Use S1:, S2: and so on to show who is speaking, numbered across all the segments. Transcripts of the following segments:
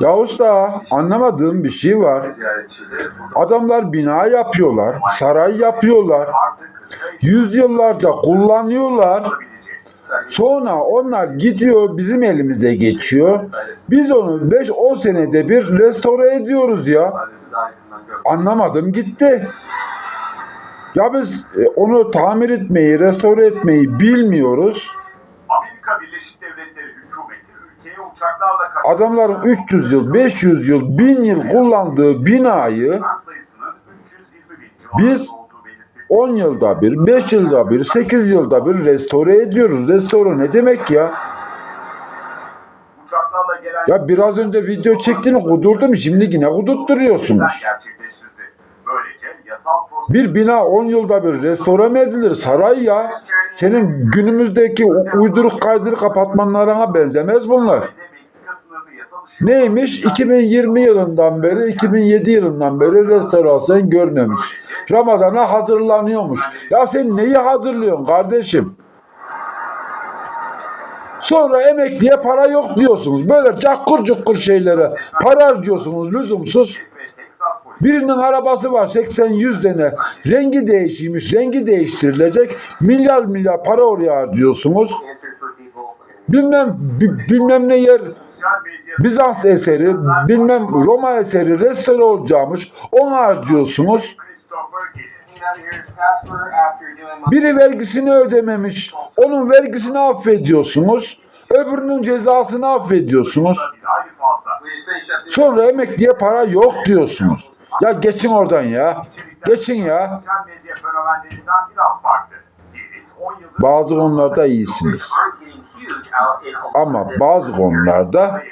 S1: Ya usta anlamadığım bir şey var. Adamlar bina yapıyorlar, saray yapıyorlar. Yüzyıllarca kullanıyorlar. Sonra onlar gidiyor bizim elimize geçiyor. Biz onu 5-10 senede bir restore ediyoruz ya. Anlamadım gitti. Ya biz e, onu tamir etmeyi, restore etmeyi bilmiyoruz. Adamların 300 yıl, 500 yıl, 1000 yıl kullandığı binayı
S2: insan sayısının 320 bin
S1: Biz-
S2: civarında olduğu belirtildi.
S1: 10 yılda bir, 5 yılda bir, 8 yılda bir restore ediyoruz. Restore ne demek ya? Ya biraz önce video çektim kudurdum şimdi yine kudurtturuyorsunuz. Bir bina 10 yılda bir restore mi edilir? Saray ya. Senin günümüzdeki uyduruk kaydırık apartmanlarına benzemez bunlar. Neymiş? 2020 yılından beri, 2007 yılından beri restorasyon görmemiş. Ramazan'a hazırlanıyormuş. Ya sen neyi hazırlıyorsun kardeşim? Sonra emekliye para yok diyorsunuz. Böyle cakkur cukkur şeylere para harcıyorsunuz lüzumsuz. Birinin arabası var 80-100 tane. Rengi değişmiş, rengi değiştirilecek. Milyar milyar para oraya harcıyorsunuz. Bilmem bi- bilmem ne yer Bizans eseri, bilmem Roma eseri restore olacakmış. Onu harcıyorsunuz. Biri vergisini ödememiş. Onun vergisini affediyorsunuz. Öbürünün cezasını affediyorsunuz. Sonra emekliye para yok diyorsunuz. Ya geçin oradan ya. Geçin ya.
S2: Sosyal medya fenomenlerinden biraz farklı. Girit 10 yıldır
S1: Bazı konularda iyisiniz. Ama bazı konularda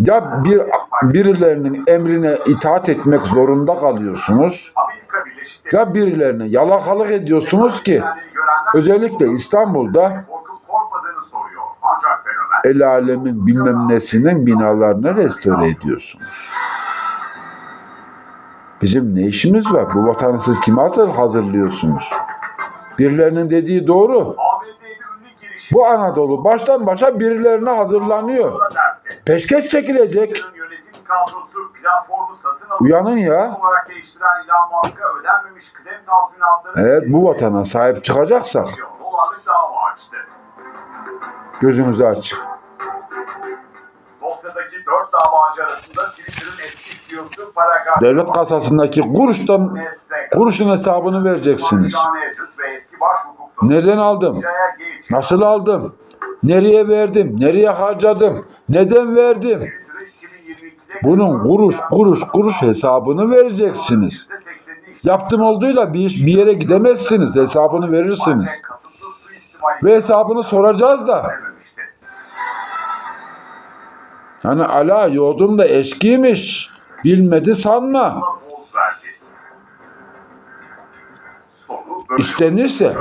S1: ya bir birilerinin emrine itaat etmek zorunda kalıyorsunuz. Ya birilerine yalakalık ediyorsunuz ki özellikle İstanbul'da el alemin bilmem nesinin binalarını restore ediyorsunuz. Bizim ne işimiz var? Bu vatanı siz kime hazır hazırlıyorsunuz? Birilerinin dediği doğru. Bu Anadolu baştan başa birilerine hazırlanıyor. Peşkeş çekilecek. Uyanın ya. Eğer bu vatana sahip çıkacaksak gözünüzü açın.
S2: Dosyadaki dört davacı arasında Twitter'ın eski CEO'su Paragaz
S1: Devlet kasasındaki kuruştan kuruşun hesabını vereceksiniz. Neden aldım? Nasıl aldım? Nereye verdim? Nereye harcadım? Neden verdim?
S2: Twitter'ı 2022'de
S1: Bunun kuruş kuruş kuruş hesabını vereceksiniz.
S2: %80'ini
S1: Yaptım olduğuyla bir iş bir yere gidemezsiniz. Hesabını verirsiniz. Ve hesabını soracağız da. Hani ala yoğurdum da eşkiymiş. Bilmedi sanma. İstenirse.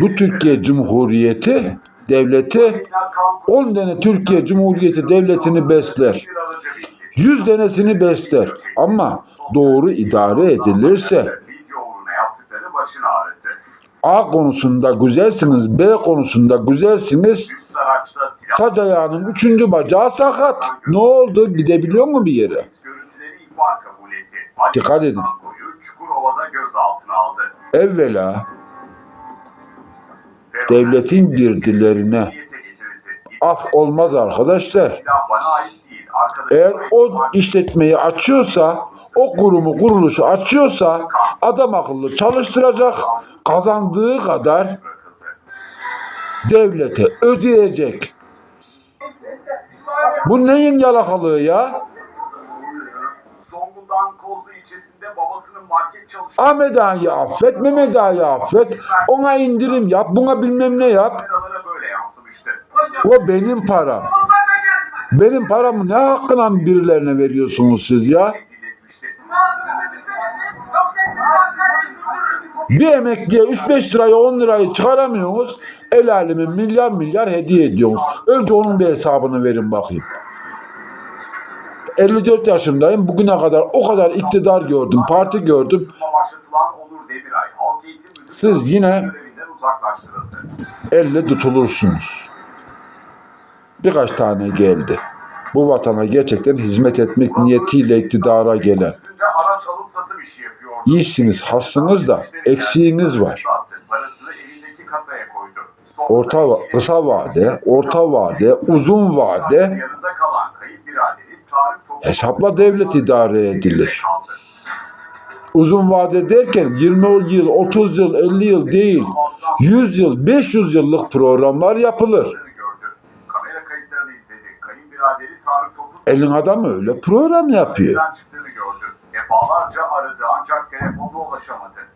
S1: Bu Türkiye Cumhuriyeti devleti 10 tane Türkiye Cumhuriyeti devletini besler. 100 tanesini besler. Ama doğru idare edilirse. A konusunda güzelsiniz, B konusunda güzelsiniz. Sac ayağının üçüncü bacağı sakat. Ne oldu? Gidebiliyor mu bir yere? Dikkat edin. Evvela devletin girdilerine af olmaz arkadaşlar. Eğer o işletmeyi açıyorsa, o kurumu kuruluşu açıyorsa adam akıllı çalıştıracak, kazandığı kadar devlete ödeyecek. Bu neyin yalakalığı ya?
S2: Zonguldak Kozlu ilçesinde babasının market çalışan
S1: Ahmet Ağa'yı affet, Mehmet Ağa'yı affet. Ona indirim yap, buna bilmem ne yap. O benim param. Benim paramı ne hakkına birilerine veriyorsunuz siz ya? Bir emekliye 3-5 lirayı 10 lirayı çıkaramıyorsunuz. El aleme milyar milyar hediye ediyorsunuz. Önce onun bir hesabını verin bakayım. 54 yaşındayım. Bugüne kadar o kadar iktidar gördüm, parti gördüm. Siz yine
S2: görevinden uzaklaştırıldı.
S1: elle tutulursunuz. birkaç tane geldi. Bu vatana gerçekten hizmet etmek niyetiyle iktidara gelen. İyisiniz, hassınız da eksiğiniz var. Orta, kısa vade, orta vade, uzun vade hesapla devlet idare edilir. Uzun vade derken 20 yıl, 30 yıl, 50 yıl değil, 100 yıl, 500 yıllık programlar yapılır. Elin adamı öyle program yapıyor.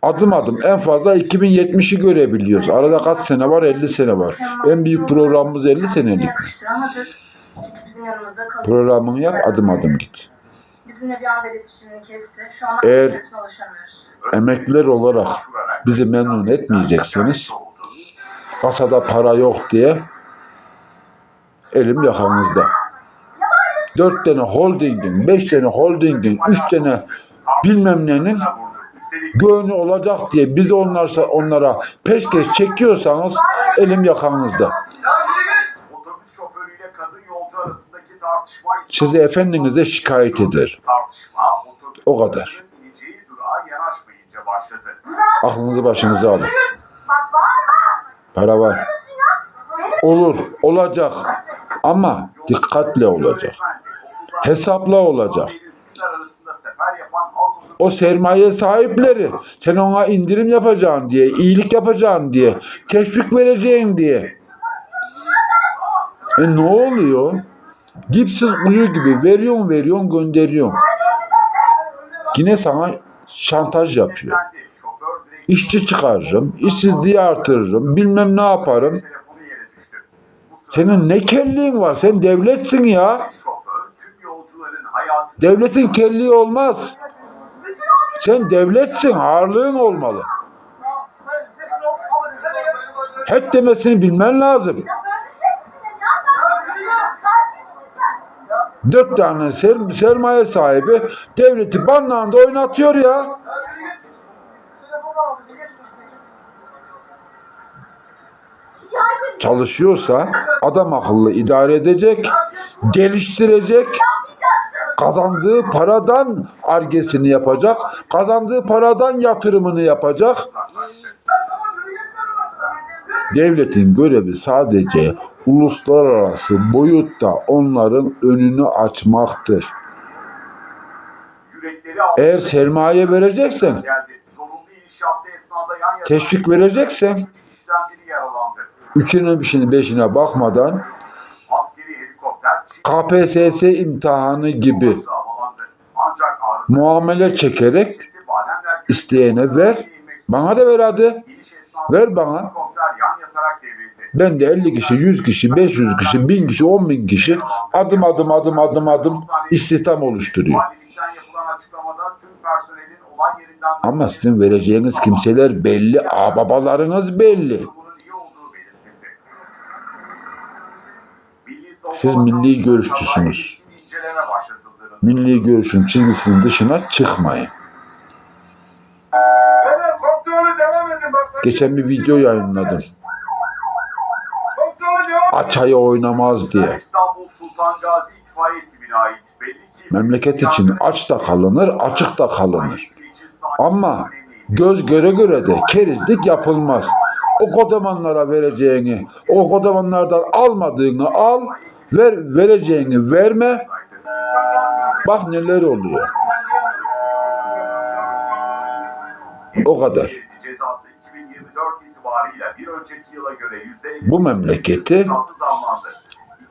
S1: Adım adım en fazla 2070'i görebiliyoruz. Arada kaç sene var? 50 sene var. En büyük programımız 50 senelik. Programını yap, adım adım git.
S3: Bizimle bir anda iletişimini kesti. Şu an
S1: Eğer-. Emekliler olarak bizi memnun etmeyecekseniz kasada para yok diye elim yakanızda. Dört tane holdingin, beş tane holdingin, üç tane bilmem nenin göğünü olacak diye biz onlarsa onlara peşkeş çekiyorsanız elim yakanızda. Sizi efendinize şikayet eder. O kadar. Aklınızı başınıza alın. Para var. Olur, olacak. Ama dikkatli olacak. Hesapla olacak. O sermaye sahipleri sen ona indirim yapacaksın diye, iyilik yapacaksın diye, teşvik vereceğin diye. E ne oluyor? Dipsiz kuyu gibi veriyorsun veriyorsun gönderiyorsun. Yine sana şantaj yapıyor. İşçi çıkarırım, işsizliği artırırım, bilmem ne yaparım. Senin ne kelliğin var? Sen devletsin ya. Devletin kelliği olmaz. Sen devletsin, ağırlığın olmalı. Het demesini bilmen lazım. Dört tane ser- sermaye sahibi devleti banlağında oynatıyor ya. Çalışıyorsa adam akıllı idare edecek, geliştirecek, kazandığı paradan argesini yapacak, kazandığı paradan yatırımını yapacak. Devletin görevi sadece uluslararası boyutta onların önünü açmaktır. Eğer sermaye vereceksen, teşvik vereceksen, üçüne beşine beşine bakmadan KPSS imtihanı gibi muamele çekerek isteyene ver, bana da ver hadi. Ver bana. Ben de 50 kişi, 100 kişi, 500 kişi, 1000 kişi, 10 bin kişi adım adım adım adım adım istihdam oluşturuyor. Ama sizin vereceğiniz kimseler belli, ağababalarınız belli. Siz milli görüşçüsünüz. Milli görüşün çizgisinin dışına çıkmayın. Geçen bir video yayınladım. Açayı oynamaz diye.
S2: İstanbul Sultan Gazi İtfaiye Timi'ne ait
S1: Memleket için aç da kalınır, açık da kalınır. Ama göz göre göre de kerizlik yapılmaz. O kodamanlara vereceğini, o kodamanlardan almadığını al, ver vereceğini verme. Bak neler oluyor. O kadar. Bu memleketi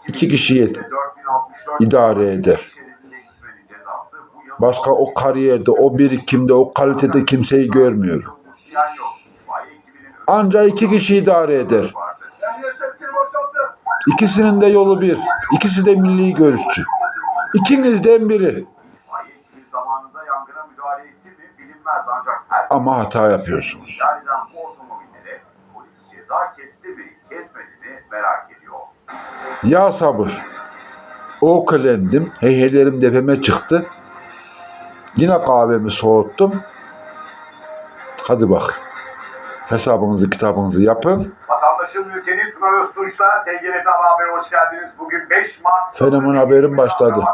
S1: iki
S2: 4064
S1: idare eder. Başka o kariyerde, o birikimde, o kalitede kimseyi görmüyorum. Anca iki kişi idare eder. İkisinin de yolu bir. İkisi de milli görüşçü. İkinizden biri. Ama hata yapıyorsunuz. Ya sabır. O klendim. Heyhelerim tepeme çıktı. Yine kahvemi soğuttum. Hadi bak. Hesabınızı kitabınızı yapın.
S2: Vatandaş Vatandaşın ülkeni Tuna Öztunç'la TGRT Haber'e hoş geldiniz. Bugün 5 Mart.
S1: Fenomen haberim başladı.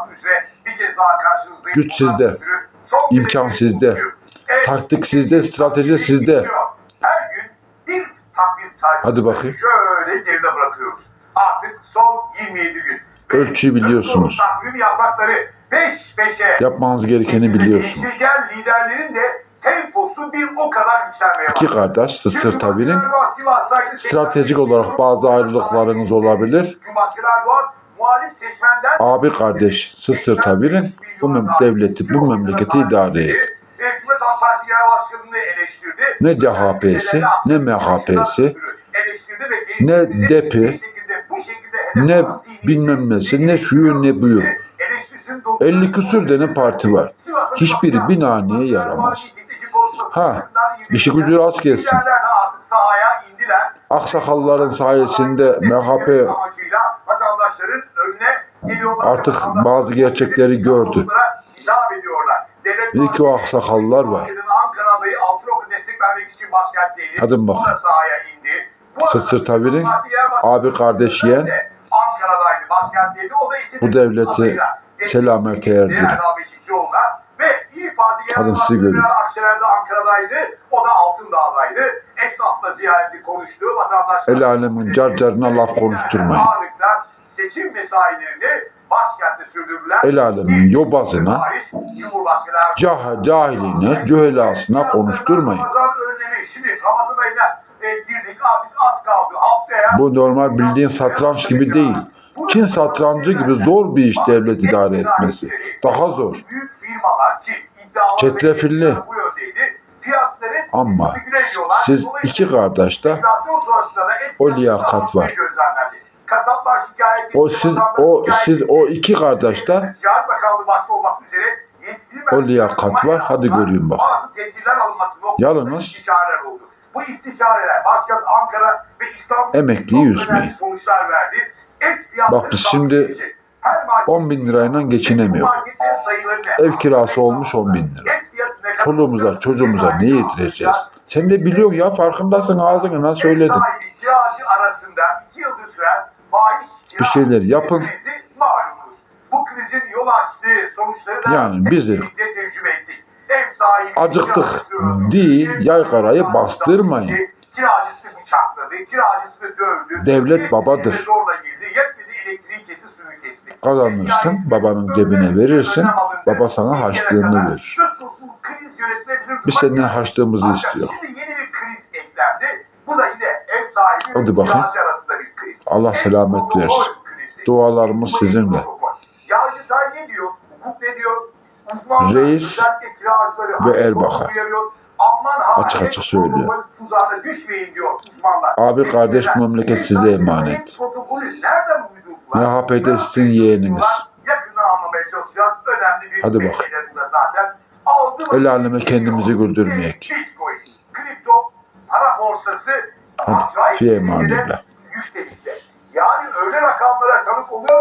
S1: Güç sizde. İmkan sizde. Taktik sizde, strateji sizde.
S2: Her gün bir takvim sayfası
S1: Hadi bakayım.
S2: şöyle geride bırakıyoruz. Son 27 gün.
S1: Ölçüyü biliyorsunuz.
S2: Takvim yaprakları peş peşe.
S1: Yapmanız gerekeni biliyorsunuz.
S2: Değişirken liderlerin de temposu bir o kadar yükselmeye
S1: İki kardeş Tabi'nin
S2: Sivas'taki
S1: stratejik olarak bazı ayrılıklarınız olabilir. Abi kardeş Sısır Tabi'nin bu mem- devleti, bu memleketi idare et. Ne CHP'si, ne MHP'si, ne DEP'i, ne bilmem nesi, ne şuyu ne buyu.
S2: eleştirisini doğru-
S1: 50 küsür tane parti var. Hiçbiri
S2: Sivas'ta
S1: binaniye yaramaz.
S2: Ha,
S1: işi gücü rast gelsin. Aksakalların sayesinde MHP. Artık bazı gerçekleri gördü. İyi ki o aksakallar var. Hadi bakın.
S2: Parti Genel Başkanı
S1: abi kardeş yeğen
S2: de Ankara'daydı, başkentteydi. O da İTİ
S1: bu devleti selamete
S2: Genel
S1: Kadın sizi
S2: Başkanı
S1: görüyor.
S2: Meral Akşener de Ankara'daydı. O da Altındağ'daydı. Esnafla ziyareti konuştu. Vatandaşlar...
S1: El alemin carcarına laf konuşturmayın.
S2: Seçim mesailerini başkentte sürdürdüler.
S1: El alemin yobazına, Cah cahiline, cühelasına konuşturmayın.
S2: E, girdik artık az kaldı. Haftaya
S1: Bu normal bildiğin satranç gibi değil. Çin satrancı gibi zor bir iş devlet idare etmesi. Daha zor. Çetrefilli. Ama siz iki kardeş de
S2: Enflasyon sonrasında da et
S1: o liyakat var. O siz o siz o iki kardeş de
S2: Ticaret Bakanlığı başta olmak üzere yetkili
S1: O liyakat var, hadi göreyim bak. Yalnız-.
S2: Bu istişareler başkent Ankara ve İstanbul
S1: Emekliyi
S2: çok
S1: üzmeyin.
S2: önemli sonuçlar verdi.
S1: Bak biz şimdi
S2: edecek. Her market-
S1: 10 bin lirayla geçinemiyor. Ev kirası olmuş 10 bin lira. Çoluğumuza çocuğumuza ne yedireceğiz? Sen de biliyorsun ya farkındasın ağzına söyledin. Bir şeyler yapın. Yani bizi acıktık değil, yaygarayı bastırmayın. Devlet babadır. Kazanırsın, babanın cebine verirsin, baba sana harçlığını verir. Biz senden harçlığımızı istiyor. Hadi bakın. Allah selamet versin. Dualarımız sizinle. Reis ve Erbakan. Açık açık söylüyor. Abi kardeş
S2: Neden?
S1: memleket size emanet. MHP'de sizin yeğeniniz.
S2: Önemli bir
S1: Hadi bak.
S2: bu
S1: El aleme kendimizi güldürmeyek.
S2: Para borsası
S1: Hadi,
S2: acayip
S1: fi
S2: derecede
S1: emanillah.
S2: yükselişte. Yani öyle rakamlara tanık oluyoruz